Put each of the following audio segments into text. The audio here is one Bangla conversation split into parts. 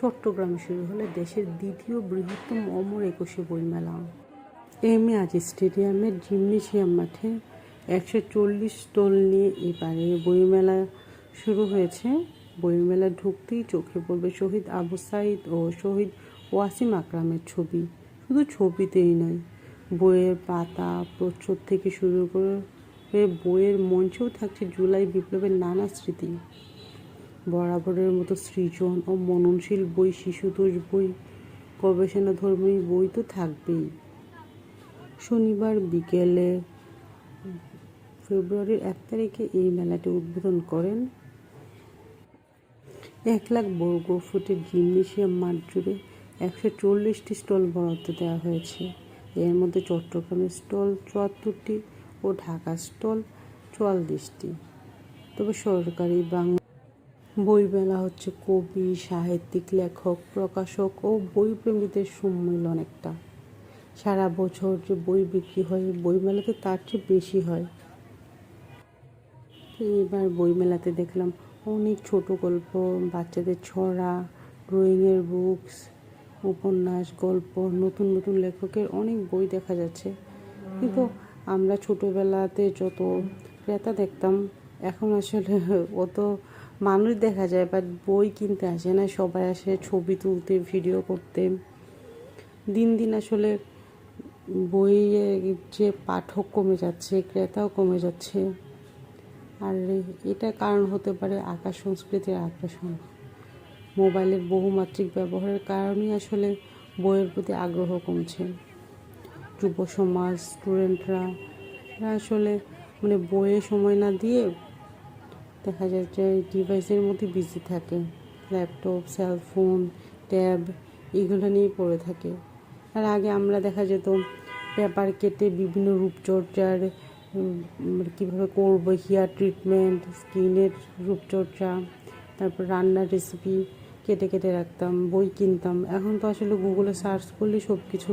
চট্টগ্রামে শুরু হলে দেশের দ্বিতীয় বৃহত্তম অমর একুশে বইমেলা। এম এ আজ স্টেডিয়ামের জিমনেশিয়াম মাঠে একশো চল্লিশ স্টল নিয়ে এবারে বইমেলা শুরু হয়েছে। বইমেলা ঢুকতেই চোখে পড়বে শহীদ আবু সাইদ ও শহীদ ওয়াসিম আকরামের ছবি। শুধু ছবিতেই নয়, বইয়ের পাতা, প্রচ্ছদ থেকে শুরু করে বইয়ের মঞ্চেও থাকছে জুলাই বিপ্লবের নানা স্মৃতি। বরাবরের মতো সৃজন ও মননশীল বই, শিশুতোষ বই গবেষণাধর্মী বই তো থাকবেই। শনিবার বিকেলে ফেব্রুয়ারির এক তারিখে এই মেলাটি উদ্বোধন করেন এক লাখ বর্গ ফুটের জিমনেশিয়াম মাঠ জুড়ে একশো চল্লিশটি স্টল বরাদ্দ দেওয়া হয়েছে। এর মধ্যে চট্টগ্রামের স্টল চুয়াত্তরটি ও ঢাকা স্টল চুয়াল্লিশটি। তবে সরকারি বাংলা বই মেলা হচ্ছে কবি, সাহিত্যিক, লেখক, প্রকাশক ও বইপ্রেমীদের সম্মিলন একটা। সারা বছর যে বই বিক্রি হয় বইমেলাতে তার চেয়ে বেশি হয়। এবার বইমেলাতে দেখলাম অনেক ছোট গল্প, বাচ্চাদের ছড়া ড্রয়িংয়ের বুকস উপন্যাস, গল্প, নতুন নতুন লেখকের অনেক বই দেখা যাচ্ছে। কিন্তু আমরা ছোটোবেলাতে যত ক্রেতা দেখতাম, এখন আসলে অত মানুষ দেখা যায় বাট বই কিনতে আসে না। সবাই আসে ছবি তুলতে ভিডিও করতে। দিন দিন আসলে বইয়ের যে পাঠক কমে যাচ্ছে, ক্রেতাও কমে যাচ্ছে। আর এটা কারণ হতে পারে আকাশ সংস্কৃতির আকর্ষণ। মোবাইলের বহুমাত্রিক ব্যবহারের কারণেই আসলে বইয়ের প্রতি আগ্রহ কমছে। যুব সমাজ স্টুডেন্টরা আসলে মানে বইয়ে সময় না দিয়ে দেখা যায় যে ডিভাইসের মধ্যে বিজি থাকে। ল্যাপটপ সেলফোন ট্যাব এগুলো নিয়েই পড়ে থাকে। আর আগে আমরা দেখা যেত পেপার কেটে বিভিন্ন রূপচর্চার কীভাবে করব হেয়ার ট্রিটমেন্ট স্কিনের রূপচর্চা, তারপর রান্নার রেসিপি কেটে কেটে রাখতাম, বই কিনতাম। এখন তো আসলে গুগলে সার্চ করলে সব কিছু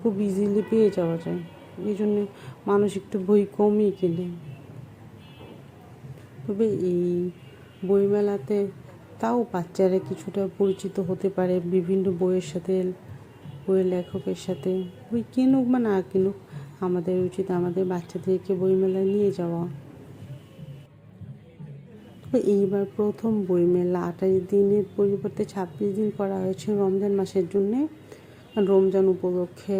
খুব ইজিলি পেয়ে যাওয়া যায়। এই জন্য মানুষ একটু বই কমই কেনে। তবে এই বইমেলাতে তাও বাচ্চারা কিছুটা পরিচিত হতে পারে বিভিন্ন বইয়ের সাথে, বইয়ের লেখকের সাথে। বই কিনুক বা না কিনুক, আমাদের উচিত আমাদের বাচ্চাদেরকে বইমেলায় নিয়ে যাওয়া। এইবার প্রথম বইমেলা আঠাশ দিনের পরিবর্তে ছাব্বিশ দিন করা হয়েছে রমজান মাসের জন্যে। রমজান উপলক্ষে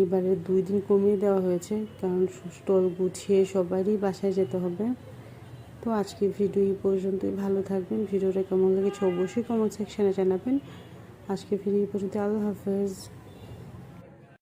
এবারে দুই দিন কমিয়ে দেওয়া হয়েছে, কারণ স্টল গুছিয়ে সবারই বাসায় যেতে হবে। তো আজকে ভিডিও এই পর্যন্তই। ভালো থাকবেন। ভিডিওটা কেমন লেগেছে অবশ্যই কমেন্ট সেকশানে জানাবেন। আজকে ভিডিও এই পর্যন্ত আল্লাহ হাফেজ।